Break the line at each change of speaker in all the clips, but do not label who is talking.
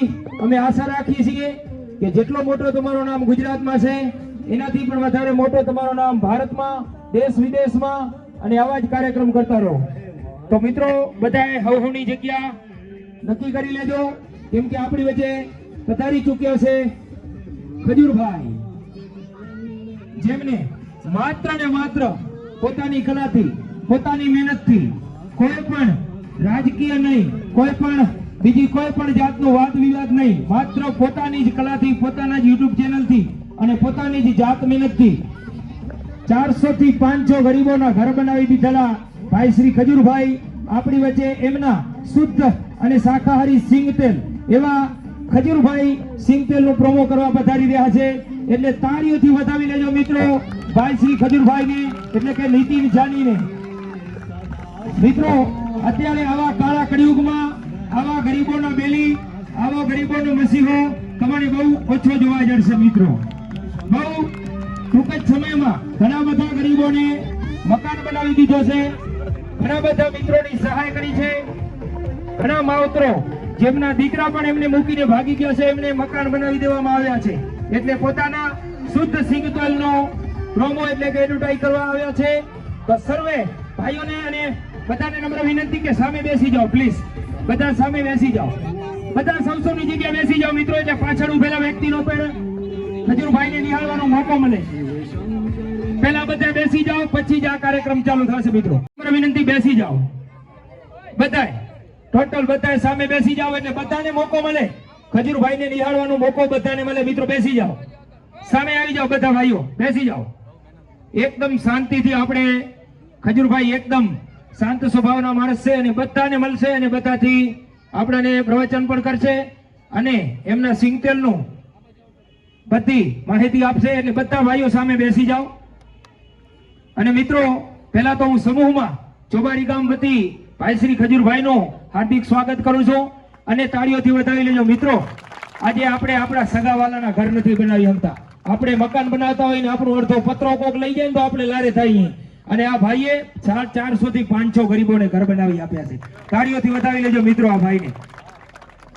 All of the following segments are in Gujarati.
એવી અમે આશા રાખીએ છીએ કે જેટલો મોટો તમારું નામ ગુજરાતમાં છે, એનાથી પણ વધારે મોટો તમારું નામ ભારતમાં, દેશ વિદેશમાં અને આવા જ કાર્યક્રમ કરતા રહો. તો મિત્રો, બધાએ હવહવની જગ્યા નક્કી કરી લેજો. કેમ કે આપણી વચ્ચે પધારી ચૂક્યો છે ખજૂરભાઈ. જેમને માત્ર ને માત્ર પોતાની કલાથી, પોતાની મહેનતથી કોઈ પણ રાજકીય નહીં, કોઈ પણ બીજી કોઈ પણ જાતનો વાદ વિવાદ નહીં. માત્ર પોતાની જ કલાથી, પોતાના જ યુટ્યુબ ચેનલથી અને પોતાની જ જાત મહેનતથી ચારસો થી પાંચસો ગરીબોના ઘર બનાવી દીધેલા ભાઈ શ્રી ખજુરભાઈ, આપણી વચ્ચે એમના શુદ્ધ અને શાકાહારી સિંગતેલ એવા ખજૂરભાઈ સિંગતેલ નો પ્રોમો કરવા પધારી રહ્યા છે. એટલે તાળીઓથી વધાવી લેજો મિત્રો. ભાઈ શ્રી ખજૂરભાઈને. એટલે કે નીતિન જાનીને. મિત્રો, અત્યારે આવા કાળા કળિયુગમાં આવા ગરીબોના બેલી, આવા ગરીબોનો મસીહો તમારે બહુ ઓછો જોવા જશે મિત્રો. બહુ ટૂંક જ સમયમાં ઘણા બધા ગરીબોને મકાન બનાવી દીધો છે. ઘણા બધા મિત્રોની સહાય કરી છે. ઘણા માવતરો જેમના દીકરા પણ એમને મૂકીને ભાગી ગયા છે, એમને મકાન બનાવી દેવામાં આવ્યા છે. એટલે પોતાના શુદ્ધ સિંગતલનો પ્રોમો એટલે કે એડવર્ટાઈઝ કરવા આવ્યા છે. તો સર્વે ભાઈઓને અને બધાને નમ્ર વિનંતી કે સામે બેસી જાઓ પ્લીઝ બધા સામે બેસી જાઓ. બધા સૌ સૌની જગ્યાએ બેસી જાઓ. મિત્રો, એટલે પાછળ ઉભેલા વ્યક્તિનો પણ ખજૂરભાઈને નિહાળવાનો મોકો મળે. પહેલા બધા બેસી જાઓ, પછી જ આ કાર્યક્રમ ચાલુ થશે, મિત્રો. વિનંતી, બેસી જાઓ. બધાય. ટોટલ બધાય સામે બેસી જાઓ એટલે બધાને મોકો મળે. ખજૂરભાઈને નિહાળવાનો મોકો બધાને મળે. મિત્રો, બેસી જાઓ. સામે આવી જાઓ બધા ભાઈઓ. બેસી જાઓ. એકદમ શાંતિથી આપણે ખજૂરભાઈ એકદમ શાંત સ્વભાવના માણસ છે અને બધાને મળશે અને બધાથી આપણને પ્રવચન પણ કરશે અને એમના સિંગતેલનું બધી માહિતી આપશે એટલે બધા ભાઈઓ સામે બેસી જાઓ. અને મિત્રો, પહેલા તો હું સમૂહમાં ચોબારી ગામ વતી ભાઈ શ્રી ખજૂરભાઈનું હાર્દિક સ્વાગત કરું છું અને તાળીઓથી વધાવી લેજો. મિત્રો, આજે આપણે આપણા સગાવાલાના ઘર નથી બનાવી શકતા આપણે મકાન બનાવતા હોય ને આપણું અડધો પત્રો કોક લઈ જાય ને તો આપણે લારે થઈએ અને આ ભાઈએ ચાર ચારસો થી પાંચસો ગરીબોને ઘર બનાવી આપ્યા છે. તાળીઓથી વધાવી લેજો મિત્રો આ ભાઈને.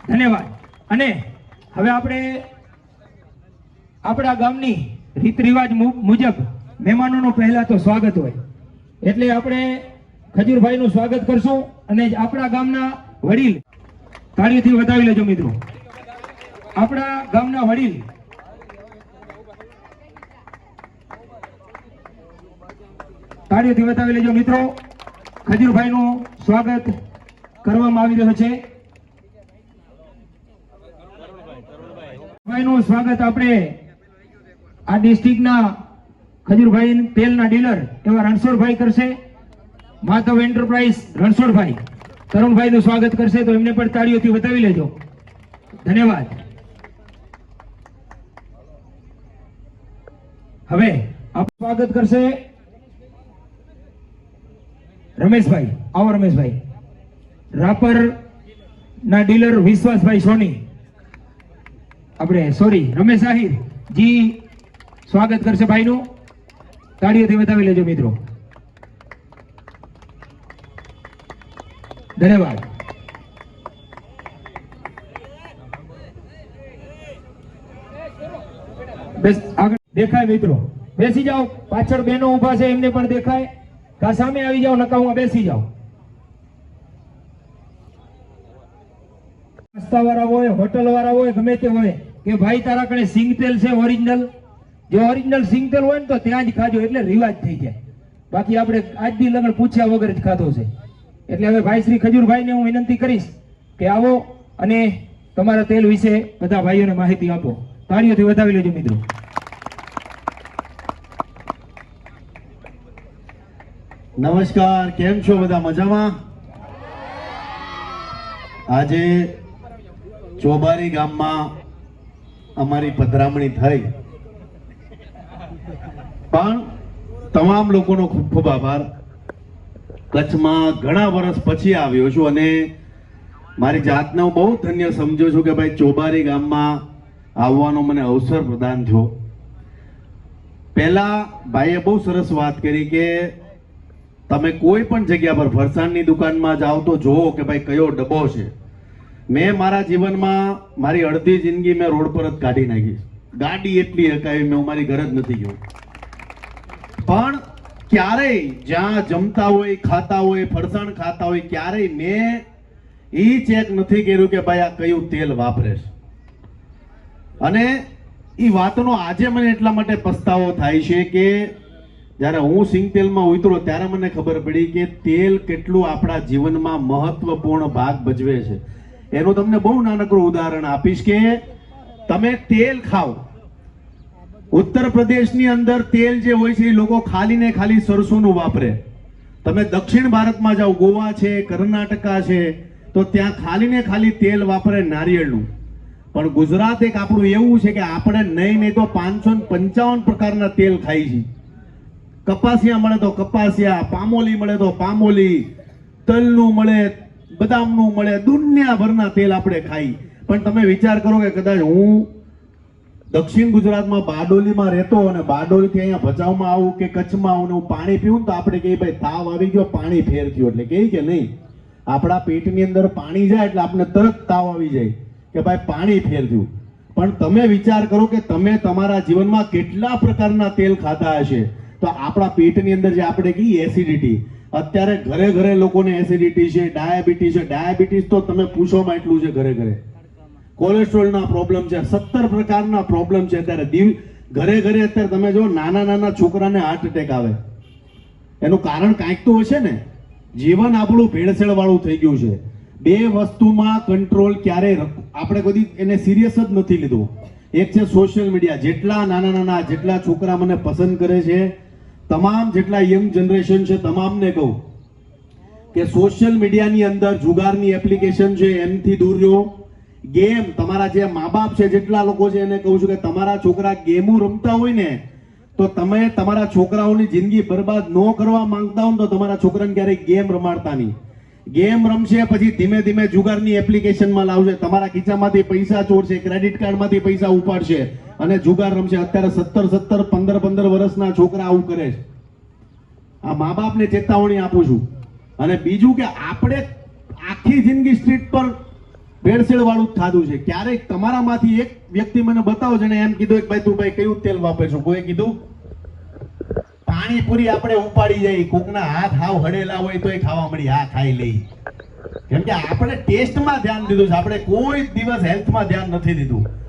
ધન્યવાદ. અને હવે આપણે આપણા ગામની રીત રિવાજ મુજબ મહેમાનોનું પહેલા તો સ્વાગત હોય. એટલે આપણે ખજૂરભાઈનું સ્વાગત કરશું અને આપણા ગામના વડીલ તાળીઓથી વધાવી લેજો મિત્રો. આપણા ગામના વડીલ તાળીઓથી બતાવી લેજો મિત્રો. ખજૂરભાઈનું સ્વાગત કરવામાં આવી રહ્યું છે. સ્વાગત આપણે આ ડિસ્ટ્રિક્ટના ખજૂરભાઈ તેલના ડીલર એવા રણછોડભાઈ કરશે. માધવ એન્ટરપ્રાઇઝ રણછોડભાઈ. તરુણભાઈનું સ્વાગત કરશે તો એમને પણ તાળીઓથી બતાવી લેજો. ધન્યવાદ. હવે આપ સ્વાગત કરશે રમેશભાઈ, આવો રમેશભાઈ. રાપર ના ડીલર વિશ્વાસભાઈ સોની. આપણે સોરી રમેશ આહિર. જી, સ્વાગત કરશે ભાઈનું. તાળીઓથી બતાવી લેજો મિત્રો. ધન્યવાદ. આગળ. દેખાય મિત્રો. બેસી જાઓ. પાછળ બહેનો ઊભા છે, એમને પણ દેખાય. કા સામે આવી જાઓ નકામાં બેસી જાઓ રસ્તા વાળા હોય હોટલ વાળા હોય, ગમે તે હોય, કે ભાઈ તારા કણે સિંગ તેલ છે ઓરિજિનલ જો ઓરિજિનલ સિંગ હોય ને તો ત્યાં જ ખાજો, એટલે રિવાજ થઈ જાય. બાકી આપણે આજ દી લગન પૂછ્યા વગર જ ખાધો છે. એટલે હવે ભાઈ શ્રી ખજૂરભાઈને હું વિનંતી કરીશ કે આવો અને તમારા તેલ વિશે બધા ભાઈઓને માહિતી આપો. તાળીઓથી વધાવી લેજો મિત્રો.
નમસ્કાર, કેમ છો બધા મજામાં? આજે ચોબારી ગામમાં અમારી પધરામણી થઈ. પણ તમામ લોકોનો ખૂબ ખૂબ આભાર. કચ્છમાં ઘણા વર્ષ પછી આવ્યો છું અને મારી જાતને હું બહુ ધન્ય સમજો છું કે ભાઈ ચોબારી ગામમાં આવવાનો મને અવસર પ્રદાન થયો. પહેલા ભાઈએ બહુ સરસ વાત કરી કે તમે કોઈ પણ જગ્યા પર ફરસાણની દુકાનમાં જાઓ તો જોવો કે ભાઈ કયો ડબ્બો છે. મેં મારા જીવનમાં મારી અડધી જિંદગી મેં રોડ પર જ કાઢી નાખી ગાડી એટલી હકાવી મેં, હું મારી ઘર જ નથી ગયો. પણ ક્યારેય જ્યાં જમતા હોય, ખાતા હોય, ફરસાણ ખાતા હોય, ક્યારેય મેં એ ચેક નથી કર્યું કે ભાઈ આ કયું તેલ વાપરે છે. અને એ વાતનો આજે મને એટલા માટે પસ્તાવો થાય છે કે જ્યારે હું સિંગ તેલમાં ઉતરો ત્યારે મને ખબર પડી કે તેલ કેટલું આપણા જીવનમાં મહત્વપૂર્ણ ભાગ ભજવે છે. એનું તમને બહુ નાનકડું ઉદાહરણ આપીશ કે તમે તેલ ખાઓ. ઉત્તર પ્રદેશની અંદર તેલ જે હોય છે એ લોકો ખાલી ને ખાલી સરસોનું વાપરે. તમે દક્ષિણ ભારતમાં જાઓ, ગોવા છે, કર્ણાટકા છે, તો ત્યાં ખાલી ને ખાલી તેલ વાપરે નારિયેળનું. પણ ગુજરાત એક આપણું એવું છે કે આપણે નહીં નહીં તો પાંચસો પંચાવન પ્રકારના તેલ ખાઈ છીએ. કપાસિયા મળે તો કપાસિયા, પામોલી મળે તો પામોલી, તલનું મળે, બદામનું મળે, દુનિયાભરના તેલ આપણે ખાઈ. પણ તમે વિચાર કરો કે કદાચ હું દક્ષિણ ગુજરાતમાં બારડોલીમાં રહેતો અને બારડોલીથી અહીંયા ભચાઉમાં આવું કે કચ્છમાં આવું હું પાણી પીવું તો આપણે કહીએ, ભાઈ, તાવ આવી ગયો, પાણી ફેર થયો. એટલે કહે કે નહીં. આપણા પેટની અંદર પાણી જાય એટલે આપણે તરત તાવ આવી જાય કે, ભાઈ, પાણી ફેર થયું. પણ તમે વિચાર કરો કે તમે તમારા જીવનમાં કેટલા પ્રકારના તેલ ખાતા હશે. તો આપણા પેટની અંદર જે આપણે કહીએ એસિડિટી અત્યારે ઘરે ઘરે લોકોને એસિડિટી છે ડાયાબિટીસ છે. ડાયાબિટીસ તો તમે પૂછોમાં એટલું છે ઘરે ઘરે. કોલેસ્ટ્રોલના પ્રોબ્લેમ છે, સત્તર પ્રકારના પ્રોબ્લેમ છે અત્યારે. દીવ, ઘરે ઘરે અત્યારે તમે જો નાના નાના છોકરાને હાર્ટ એટેક આવે. એનું કારણ કાંઈક તો હશે ને? જીવન આપણું ભેળસેળ વાળું થઈ ગયું છે. બે વસ્તુમાં કંટ્રોલ ક્યારેય આપણે કદી એને સિરિયસ જ નથી લીધું. એક છે સોશિયલ મીડિયા જેટલા નાના નાના, જેટલા છોકરા મને પસંદ કરે છે તમામ જેટલા યંગ જનરેશન છે, તમામને કહું કે સોશિયલ મીડિયાની અંદર જુગારની એપ્લિકેશન છે, એમથી દૂર રહો. ગેમ તમારા જે મા બાપ છે, જેટલા લોકો છે, એને કહું છું કે તમારા છોકરા ગેમો રમતા હોય ને, તો તમે તમારા છોકરાઓની જિંદગી બરબાદ ન કરવા માંગતા હો તો તમારા છોકરાને ક્યારેય ગેમ રમાડતા નહીં. ગેમ રમશે, પછી ધીમે ધીમે જુગારની એપ્લિકેશનમાં લાવશે. તમારા ખીચામાંથી પૈસા ચોરશે ક્રેડિટ કાર્ડમાંથી પૈસા ઉપાડશે. અને જુગાર રમશે. અત્યારે સત્તર સત્તર, પંદર પંદર વર્ષના છોકરા આવું કરે છે. આ મા બાપને ચેતવણી આપું છું. અને બીજું કે આપણે આખી જિંદગી સ્ટ્રીટ પર ભેળસેળ વાળું જ ખાધું છે. ક્યારેક તમારામાંથી એક વ્યક્તિ મને બતાવો જેને એમ કીધું કે ભાઈ, તું ભાઈ, કયું તેલ વાપરે છું કોઈ કીધું, પાણીપુરી આપણે ઉપાડી જાય, કોકના હાથ હાવ હડેલા હોય તો એ ખાવા મળી. હા, ખાઈ લઈ. કેમ કે આપણે ટેસ્ટમાં ધ્યાન દીધું છે. આપણે કોઈ દિવસ હેલ્થમાં ધ્યાન નથી દીધું.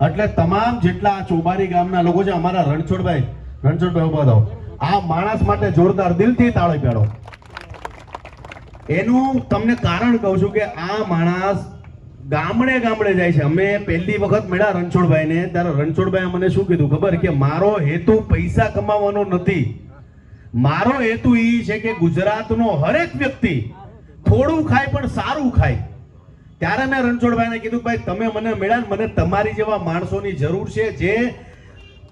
એટલે તમામ જેટલા આ ચોબારી ગામના લોકો છે, અમારા રણછોડભાઈ રણછોડભાઈ ઊભા થાવ આ માણસ માટે જોરદાર દિલથી તાળી પાડો એનું તમને કારણ કહું છું કે આ માણસ ગામડે ગામડે જાય છે. અમે પહેલી વખત મળ્યા રણછોડભાઈને, ત્યારે રણછોડભાઈ મને શું કીધું ખબર? કે મારો હેતુ પૈસા કમાવાનો નથી. મારો હેતુ એ છે કે ગુજરાતનો હરેક વ્યક્તિ થોડું ખાય પણ સારું ખાય. ત્યારે મેં રણછોડભાઈને કીધું ભાઈ, તમે મને મળ્યા મને તમારી જેવા માણસોની જરૂર છે જે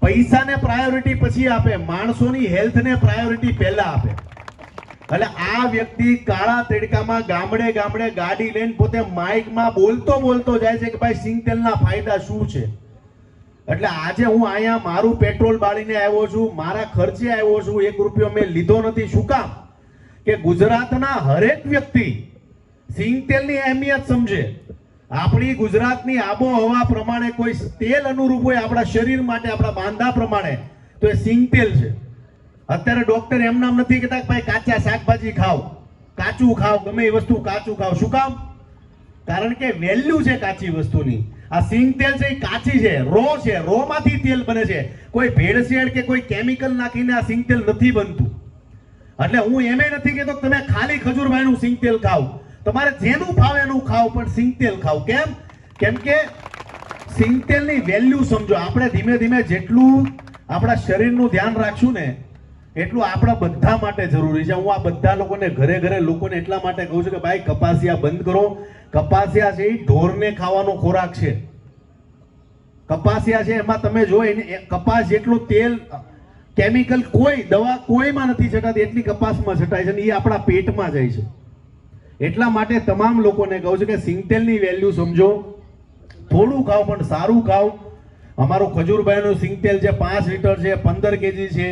પૈસાને પ્રાયોરિટી પછી આપે, માણસોની હેલ્થને પ્રાયોરિટી પહેલા આપે. એટલે આ વ્યક્તિ કાળા તડકામાં ગામડે ગામડે ગાડી લઈને પોતે માઇકમાં બોલતો બોલતો જાય છે કે ભાઈ સિંગતેલના ફાયદા શું છે? એટલે આજે હું અહીંયા મારું પેટ્રોલ બાળીને આવ્યો છું, મારા ખર્ચે આવ્યો છું, એક રૂપિયો મેં લીધો નથી. શું કામ? કે ગુજરાતના હરેક વ્યક્તિ સિંગતેલની અહેમિયત સમજે. આપણી ગુજરાતની આબોહવા પ્રમાણે કોઈ તેલ અનુરૂપ હોય આપણા શરીર માટે, આપણા બાંધા પ્રમાણે, તો એ સિંગતેલ છે. અત્યારે ડોક્ટર એમ નામ નથી કહેતા કે ભાઈ કાચા શાકભાજી ખાઓ, કાચું ખાઓ, ગમે એ વસ્તુ કાચું ખાઓ. શું કામ? કારણ કે વેલ્યુ છે કાચી વસ્તુની. આ સિંગ તેલ છે એ કાચી છે રો છે. રો માંથી તેલ બને છે. કોઈ ભેળસેળ કે કોઈ કેમિકલ નાખીને આ સિંગ તેલ નથી બનતું. એટલે હું એમ નથી કહેતો તમે ખાલી ખજૂર ભાઈનું સિંગ તેલ ખાઓ. તમારે જેનું ભાવ એનું ખાવ, પણ સિંગ તેલ ખાઓ કેમ? કેમ કે સિંગતેલની વેલ્યુ સમજો, આપણે ધીમે ધીમે જેટલું આપણા શરીરનું ધ્યાન રાખશું ને, એટલું આપણા બધા માટે જરૂરી છે. હું આ બધા લોકોને ઘરે ઘરે લોકોને એટલા માટે કહું છું કે ભાઈ, કપાસિયા બંધ કરો. કપાસિયા છે એ ઢોરને ખાવાનો ખોરાક છે. કપાસિયા છે એમાં તમે જો એને કપાસ જેટલું તેલ, કેમિકલ કોઈ દવા કોઈમાં નથી છટાતી, એટલી કપાસમાં છટાય છે ને એ આપણા પેટમાં જાય છે. એટલા માટે તમામ લોકોને કહું છું કે સિંગતેલની વેલ્યુ સમજો. થોડું ખાઓ પણ સારું ખાઓ અમારું ખજૂરભાઈનું સિંગતેલ છે, પાંચ લીટર છે, પંદર કેજી છે,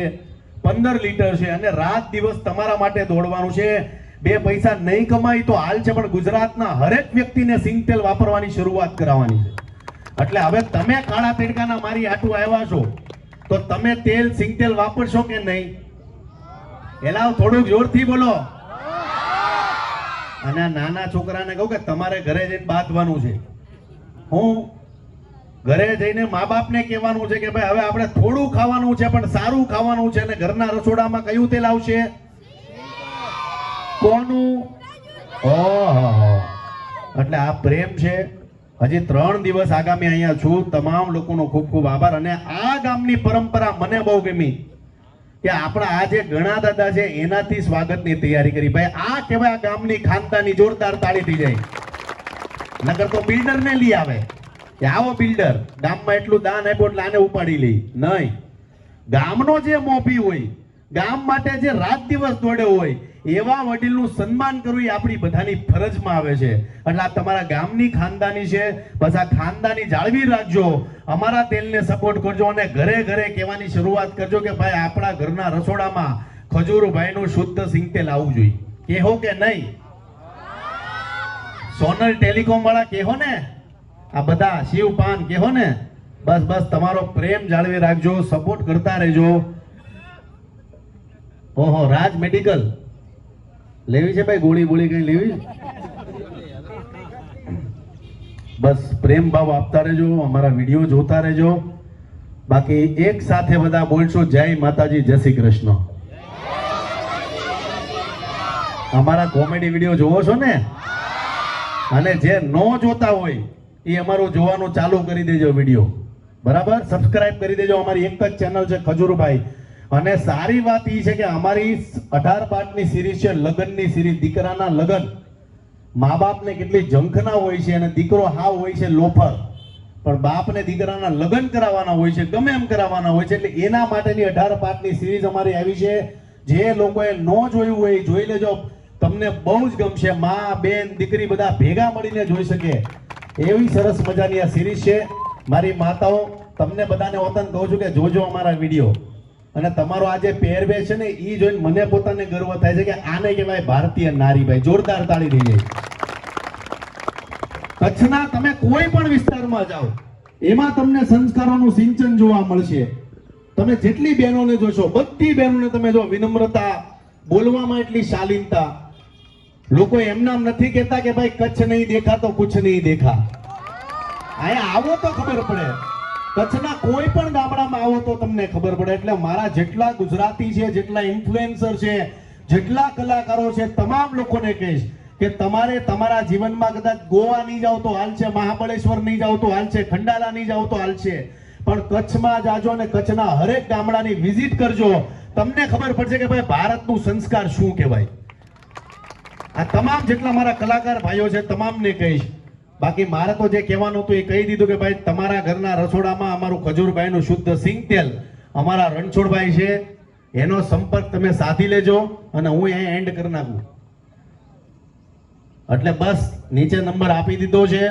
પંદર લીટર છે અને રાત દિવસ તમારા માટે દોડવાનું છે. બે પૈસા નહીં કમાય તો હાલ છે, પણ ગુજરાતના હરેક વ્યક્તિને સિંગતેલ વાપરવાની શરૂઆત કરાવવાની છે. એટલે હવે તમે કાળા તીડકાના મારી આટું આવ્યા છો, તો તમે તેલ સિંગતેલ વાપરશો કે નહીં? એલા થોડુંક જોરથી બોલો. અને નાના છોકરાને કહું કે તમારે ઘરે જઈને બાંધવાનું છે. હું ઘરે જઈને મા બાપને કહેવાનું છે કે ભાઈ, હવે આપણે થોડું ખાવાનું છે, પણ સારું ખાવાનું છે અને ઘરના રસોડામાં કયું તેલ આવશે? કોનું? ઓહો. એટલે આ પ્રેમ છે. હજી ત્રણ દિવસ આગામી અહીંયા છું. તમામ લોકોનો ખૂબ ખૂબ આભાર. અને આ ગામની પરંપરા મને બહુ ગમી. કે આપણા આ જે ઘણા દાદા છે, એનાથી સ્વાગતની તૈયારી કરી. ભાઈ, આ કહેવાય ગામની ખાનદાની જોરદાર તાળી થઈ જાય. નગર તો બિલ્ડર ને લઈ આવે. કે આવો બિલ્ડર, ગામમાં એટલું દાન આપ્યું એટલે આને ઉપાડી લઈ. નહીં. ગામનો જે મોભી હોય, ગામ માટે જે રાત દિવસ દોડ્યો હોય એવા વડીલનું સન્માન કરવું એ આપણી બધાની ફરજમાં આવે છે. એટલે આ તમારા ગામની ખાનદાની છે, બસ આ ખાનદાની જાળવી રાખજો. અમારા તેલને સપોર્ટ કરજો અને ઘરે ઘરે કહેવાની શરૂઆત કરજો કે ભાઈ આપણા ઘરના રસોડામાં ખજૂરભાઈનું શુદ્ધ સિંગતેલ આવવું જોઈએ. કહો કે નહીં? સોનલ ટેલિકોમ વાળા કહો ને? આ બધા શિવ પાન કેહો ને? બસ બસ, તમારો પ્રેમ જાળવી રાખજો સપોર્ટ કરતા રહેજો. ઓહો, રાજ મેડિકલ લેવી છે ભાઈ? ગોળી બોળી કઈ લેવી? બસ, પ્રેમ ભાવ આપતા રહેજો, અમારા વીડિયો જોતા રહેજો. બાકી એક સાથે બધા બોલશો, જય માતાજી, જય શ્રી કૃષ્ણ. અમારા કોમેડી વીડિયો જોવો છો ને? અને જે ન જોતા હોય, એ અમારું જોવાનું ચાલુ કરી દેજો વીડિયો. બરાબર? સબસ્ક્રાઇબ કરી દેજો. અમારી એક જ ચેનલ છે ખજૂરભાઈ. અને સારી વાત એ છે કે અમારી અઢાર પાઠની સિરીઝ છે, લગ્નની સિરીઝ, દીકરાના લગ્ન. મા બાપને કેટલી ઝંખના હોય છે અને દીકરો હાવ હોય છે લોફર. પણ બાપને દીકરાના લગ્ન કરાવવાના હોય છે, ગમે એમ કરાવવાના હોય છે, એટલે એના માટેની અઢાર પાઠની સિરીઝ અમારી આવી છે. જે લોકોએ ન જોયું હોય એ જોઈ લેજો. તમને બહુ જ ગમશે. મા, બેન, દીકરી બધા ભેગા મળીને જોઈ શકે. એવી સરસ મજાની આ સિરીઝ છે. મારી માતાઓ, તમને બધાને વતન કહું છું કે જોજો અમારા વીડિયો. અને તમારો આ જે પહેરવેશ છે ને એ જોઈને મને પોતાને ગર્વ થાય છે કે આને કહેવાય ભારતીય નારી ભાઈ જોરદાર તાળી દઈએ કચ્છના તમે કોઈ પણ વિસ્તારમાં જાઓ, એમાં તમને સંસ્કારોનું સિંચન જોવા મળશે. તમે જેટલી બહેનોને જોશો, બધી બહેનોને તમે જો વિનમ્રતા, બોલવામાં એટલી શાલીનતા. લોકો એમનામ નથી કહેતા કે ભાઈ કચ્છ નહીં દેખા તો કુછ નહીં દેખા. અહીંયા આવો તો ખબર પડે. કચ્છના કોઈ પણ ગામડામાં આવો તો તમને ખબર પડે. એટલે મારા જેટલા ગુજરાતી છે, જેટલા ઇન્ફ્લુએન્સર છે, જેટલા કલાકારો છે, તમામ લોકોને કહીશ કે તમારે તમારા જીવનમાં કદાચ ગોવા નહીં જાઓ તો હાલ છે, મહાબળેશ્વર નહીં જાઓ તો હાલ છે, ખંડાલા નહીં જાઓ તો હાલ છે. પણ કચ્છમાં જાજો અને કચ્છના હરેક ગામડાની વિઝિટ કરજો. તમને ખબર પડશે કે ભાઈ ભારતનું સંસ્કાર શું કહેવાય. આ તમામ જેટલા મારા કલાકાર ભાઈઓ છે, તમામને કહીશ. બાકી મારે તો જે કહેવાનું હતું એ કહી દીધું કે ભાઈ, તમારા ઘરના રસોડામાં અમારું ખજૂરભાઈનું શુદ્ધ સિંગ તેલ અમારા રણછોડભાઈ છે. એનો સંપર્ક તમે સાધી લેજો અને હું અહીંયા એન્ડ કરી નાખું. એટલે બસ, નીચે નંબર આપી દીધો છે.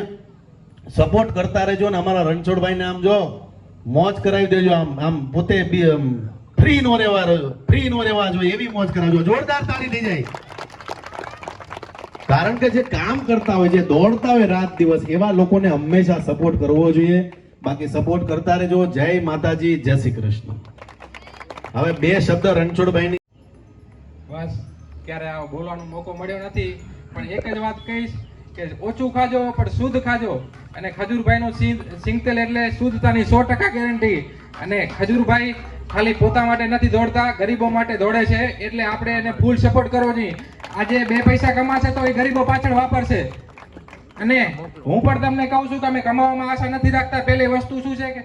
સપોર્ટ કરતા રહેજો ને અમારા રણછોડભાઈને આમ જો, મોજ કરાવી દેજો. આમ આમ પોતે ફ્રી નો રહેવા ફ્રી નો રહેવા જોઈએ, એવી મોજ કરાવજો. જોરદાર તારી થઈ જાય. કારણ કે જે કામ કરતા હોય, જે દોડતા હોય રાત દિવસ, એવા લોકોને હંમેશા સપોર્ટ કરવો જોઈએ. બાકી સપોર્ટ કરતા રહેજો. જય માતાજી, જય શ્રી કૃષ્ણ. હવે બે શબ્દ રણછોડભાઈ
બસ, ક્યારે બોલવાનો મોકો મળ્યો નથી, પણ એક જ વાત કહીશ કે ઓછું ખાજો, પણ શુદ્ધ ખાજો. અને ખજૂરભાઈનું સિંગ- સિંગતેલ એટલે શુદ્ધતાની સો ટકા ગેરંટી અને ખજૂરભાઈ ખાલી પોતા માટે નથી દોડતા, ગરીબો માટે દોડે છે, એટલે આપણે એને ફૂલ સપોર્ટ કરવો જોઈએ. આજે બે પૈસા કમાશે તો એ ગરીબો પાછળ વાપરશે. અને હું પણ તમને કહું છું કે અમે કમાવામાં આશા નથી રાખતા. પહેલી વસ્તુ શું છે કે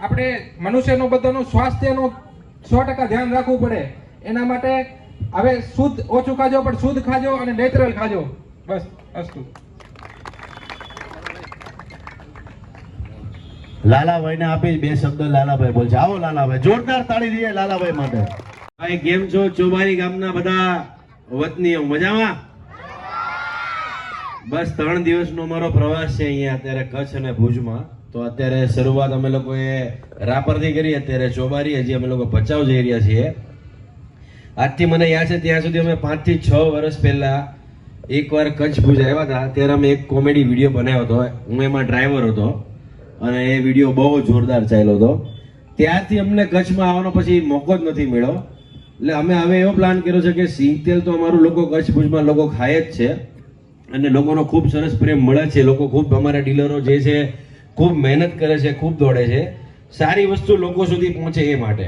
આપણે મનુષ્યનું બધાનું સ્વાસ્થ્યનું સો ટકા ધ્યાન રાખવું પડે. એના માટે હવે શુદ્ધ ઓછું ખાજો પણ શુદ્ધ ખાજો અને નેચરલ ખાજો. બસ અસ્તુ.
લાલાભાઈ ને આપીશ બે શબ્દ લાલાભાઈ બોલશે. આવો લાલાભાઈ જોરદાર તાળી દઈએ લાલાભાઈ માટે.
ભાઈ કેમ છો? ચોબારી ગામના બધા વતનીઓ મજામાં? બસ ત્રણ દિવસનો અમારો પ્રવાસ છે અહીંયા અત્યારે કચ્છ અને ભુજમાં. તો અત્યારે શરૂઆત અમે લોકોએ રાપરથી કરી, અત્યારે ચોબારી, હજી અમે લોકો ભચાઉ જઈ રહ્યા છીએ. આજથી મને યાદ છે, ત્યાં સુધી અમે પાંચથી છ વર્ષ પહેલાં એકવાર કચ્છ ભુજ આવ્યા હતા. ત્યારે અમે એક કોમેડી વીડિયો બનાવ્યો હતો. હું એમાં ડ્રાઈવર હતો અને એ વીડિયો બહુ જોરદાર ચાલ્યો હતો. ત્યારથી અમને કચ્છમાં આવવાનો પછી મોકો જ નથી મળ્યો. એટલે અમે હવે એવો પ્લાન કર્યો છે કે સિંગતેલ તો અમારું લોકો કચ્છ ભુજમાં લોકો ખાય જ છે. અને લોકોનો ખૂબ સરસ પ્રેમ મળે છે. લોકો ખૂબ અમારા ડીલરો જે છે, ખૂબ મહેનત કરે છે, ખૂબ દોડે છે. સારી વસ્તુ લોકો સુધી પહોંચે એ માટે.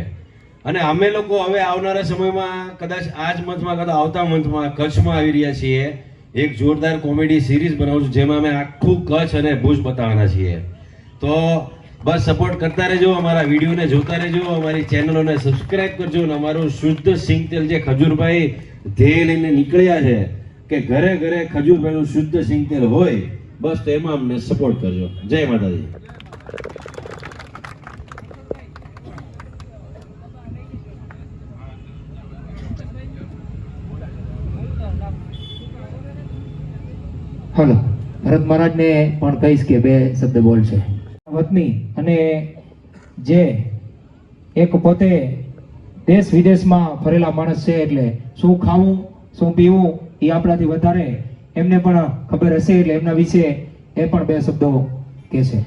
અને અમે લોકો હવે આવનારા સમયમાં કદાચ આ જ મંથમાં, કદાચ આવતા મંથમાં કચ્છમાં આવી રહ્યા છીએ. એક જોરદાર કોમેડી સિરીઝ બનાવું છું, જેમાં અમે આખું કચ્છ અને ભુજ બતાવવાના છીએ. તો બસ સપોર્ટ કરતા રહેજો, અમારા વિડીયોને જોતા રહેજો, અમારી ચેનલોને સબસ્ક્રાઇબ કરજો અને અમારું શુદ્ધ સિંગતેલ જે ખજૂરભાઈ ધ્યેય લઈને નીકળ્યા છે, કે ઘરે ઘરે ખજૂરભાઈનું શુદ્ધ સિંગતેલ હોય, બસ તો એમાં અમને સપોર્ટ કરજો. જય માતાજી.
હલો, ભરત મહારાજને પણ કહીશ કે બે શબ્દ બોલશે. વતની અને જે એક પોતે દેશ વિદેશમાં ફરેલા માણસ છે એટલે શું ખાવું, શું પીવું, એ આપણાથી વધારે એમને પણ ખબર હશે એટલે એમના વિશે એ પણ બે શબ્દો કહેશે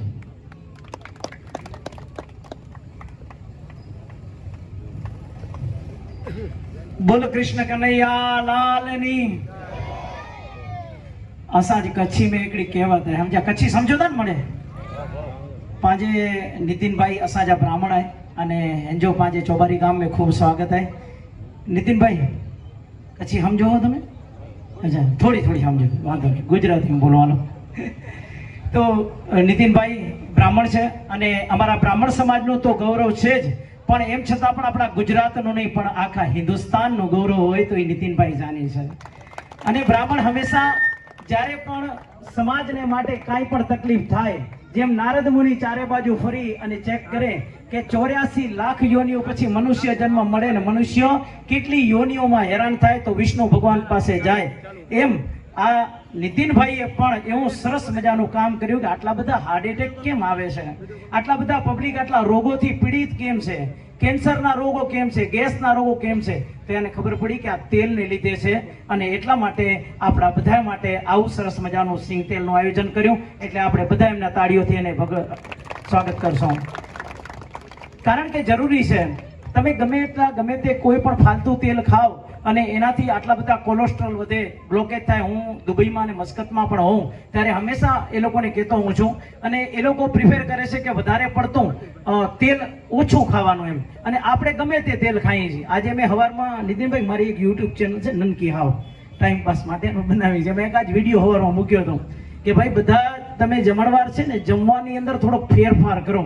બોલો કૃષ્ણ કનૈયા, લાલની. અસાજ કચ્છી મેં એકડી કહેવત હે. સમજ્યા? કચ્છી સમજો ને મળે પાંજે नितिन भाई બ્રાહ્મણ આય અને अने પાંજે ચોબારી ગામ મેં ખૂબ સ્વાગત આય. स्वागत પછી સમજો હો તમે? અચ્છા, થોડી થોડી સમજો. વાંધો નહીં ગુજરાતીમાં બોલવાનો. તો નીતિનભાઈ બ્રાહ્મણ છે અને અમારા બ્રાહ્મણ સમાજનું તો ગૌરવ છે જ, પણ એમ છતાં પણ આપણા ગુજરાતનું નહીં, પણ આખા હિન્દુસ્તાનનું ગૌરવ હોય તો એ નીતિનભાઈ જાણે છે. અને બ્રાહ્મણ હંમેશા જ્યારે પણ સમાજને માટે કાંઈ પણ તકલીફ થાય જેમ નારદ મુનિ ચારે બાજુ ફરી અને ચેક કરે કે ચોર્યાસી લાખ યોનિઓ પછી મનુષ્ય જન્મ મળે ને મનુષ્ય કેટલી યોનિઓમાં હેરાન થાય તો વિષ્ણુ ભગવાન પાસે જાય. એમ આ નીતિનભાઈએ પણ એવું સરસ મજાનું કામ કર્યું કે આટલા બધા હાર્ટ એટેક કેમ આવે છે? આટલા બધા પબ્લિક આટલા રોગોથી પીડિત કેમ છે? કેન્સરના રોગો કેમ છે? ગેસના રોગો કેમ છે? તો એને ખબર પડી કે આ તેલને લીધે છે અને એટલા માટે આપણા બધા માટે આવું સરસ મજાનું સિંગ તેલનું આયોજન કર્યું. એટલે આપણે બધા એમના તાળીઓથી એને ભગ સ્વાગત કરશું. કારણ કે જરૂરી છે. તમે ગમે એટલા, ગમે તે કોઈ પણ ફાલતુ તેલ ખાવ અને એનાથી આટલા બધા કોલેસ્ટ્રોલ વધે બ્લોકેજ થાય, હું દુબઈમાં અને મસ્કતમાં પણ હોઉં, ત્યારે હંમેશા એ લોકોને કહેતો હું છું. અને એ લોકો પ્રિફેર કરે છે કે વધારે પડતું તેલ ઓછું ખાવાનું એમ. અને આપણે ગમે તે તેલ ખાઈએ છીએ. આજે મેં સવારમાં નીતિનભાઈ મારી એક યુટ્યુબ ચેનલ છે નનકી હાવ. ટાઈમ પાસ માટે બનાવી છે મેં એક આજ વીડિયો હવારમાં મૂક્યો હતો કે ભાઈ, બધા તમે જમણવાર છે ને, જમવાની અંદર થોડો ફેરફાર કરો.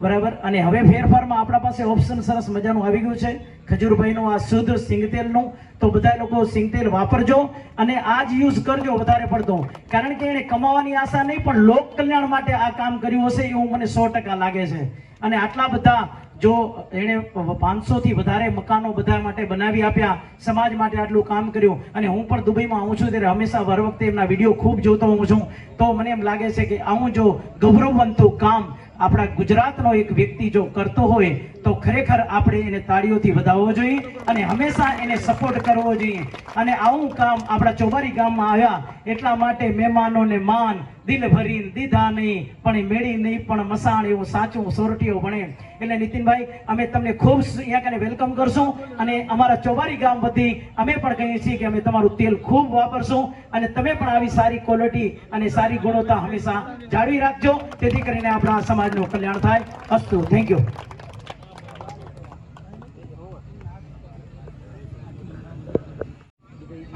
બરાબર? અને હવે ફેરફારમાં આપણા પાસે ઓપ્શન સરસ મજાનું આવી ગયું છે. ખજૂરભાઈનું આ શુદ્ધ સિંગતેલનું. તો બધા લોકો સિંગતેલ વાપરજો અને આ જ યુઝ કરજો વધારે પડતો. કારણ કે એને કમાવાની આશા નહીં, પણ લોક કલ્યાણ માટે આ કામ કર્યું હશે એવું મને સો ટકા લાગે છે. અને આટલા બધા જો એણે પાંચસો થી વધારે મકાનો બધા માટે બનાવી આપ્યા, સમાજ માટે આટલું કામ કર્યું, અને હું પણ દુબઈમાં આવું છું, ત્યારે હંમેશા દર વખતે એમના વીડિયો ખૂબ જોતો હોઉં છું. તો મને એમ લાગે છે કે આવું જો ગૌરવવંતું કામ આપણા ગુજરાતનો એક વ્યક્તિ જો કરતો હોય તો ખરેખર આપણે એને તાળીઓથી વધાવવો જોઈએ અને હંમેશા એને સપોર્ટ કરવો જોઈએ. અને આવું કામ આપણા ચોબારી ગામમાં આવ્યા એટલા માટે મહેમાનોને માન દિલ ભરીને દીધા નહીં, પણ મેળી નહીં, પણ મસાણ એવું સાચું સોરટીઓ ભણે. એટલે નીતિનભાઈ, અમે તમને ખૂબ અહીંયા કને વેલકમ કરશું અને અમારા ચોબારી ગામ બધી અમે પણ કહીએ છીએ કે અમે તમારું તેલ ખૂબ વાપરશું અને તમે પણ આવી સારી ક્વોલિટી અને સારી ગુણવત્તા હંમેશા જાળવી રાખજો. તેથી કરીને આપણા સમાજનું કલ્યાણ થાય. અસ્તુ થેન્ક યુ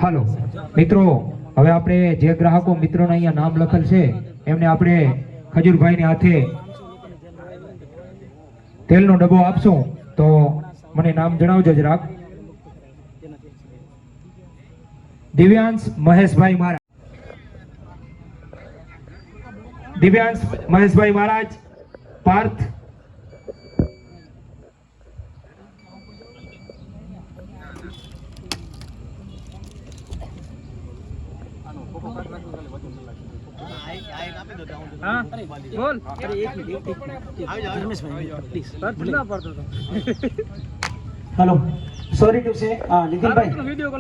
હાલો મિત્રો હવે આપણે જે ગ્રાહકો મિત્રોના અહીંયા નામ લખેલ છે, એમને આપણે ખજૂરભાઈને હાથે તેલનો ડબ્બો આપશું. તો મને નામ જણાવજો જરાક Divyansh Maheshbhai Maharaj. Divyansh Maheshbhai Maharaj, Parth
hello. Sorry to say Nitinbhai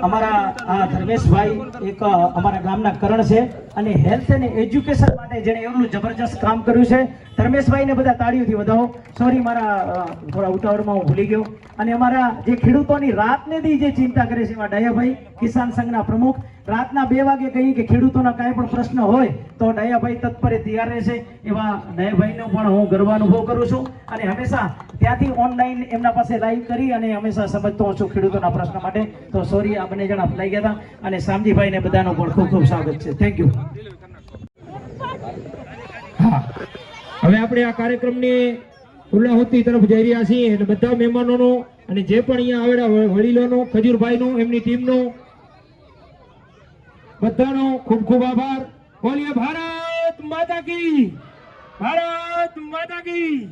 અમારા આ ધર્મેશભાઈ એક અમારા ગામના કરણ છે અને હેલ્થ અને એજ્યુકેશન માટે જેણે એવું જબરજસ્ત કામ કર્યું છે. ધર્મેશભાઈને બધા તાળીઓથી વધાવો. સોરી મારા થોડા ઉતાવળમાં હું ભૂલી ગયો. અને અમારા જે ખેડૂતોની રાતને દી જે ચિંતા કરે છે એવા ડાયાભાઈ કિસાન સંઘના પ્રમુખ રાતના બે વાગે કહીએ કે ખેડૂતોના કાંઈ પણ પ્રશ્ન હોય તો નયાભાઈ તત્પરે તૈયાર રહેશે. એવા ડાયાભાઈનો પણ હું ગર્વ અનુભવ કરું છું. અને હંમેશા ત્યાંથી ઓનલાઈન એમના પાસે લાઈવ કરી અને હંમેશા સમજતો હોઉં છું ખેડૂતોના પ્રશ્ન માટે. તો સોરી આ બંને જણા ભૂલાઈ ગયા હતા. અને શામજીભાઈને બધાનું પણ ખૂબ ખૂબ સ્વાગત છે. થેન્ક યુ
હા. હવે આપણે આ કાર્યક્રમની પૂર્ણાહુતિ તરફ જઈ રહ્યા છીએ. અને બધા મહેમાનોનો અને જે પણ અહીંયા આવેલા વડીલોનો, ખજૂરભાઈનો, એમની ટીમનો બધાનો ખૂબ ખૂબ આભાર. બોલીએ ભારત માતા કી. ભારત માતા કી.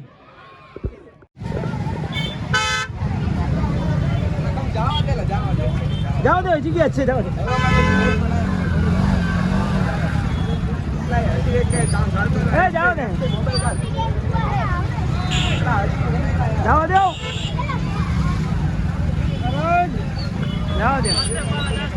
જાઓ દો જગ્યા છે, જાઓ એ, જાઓ ને. જાઓ દો જાઓ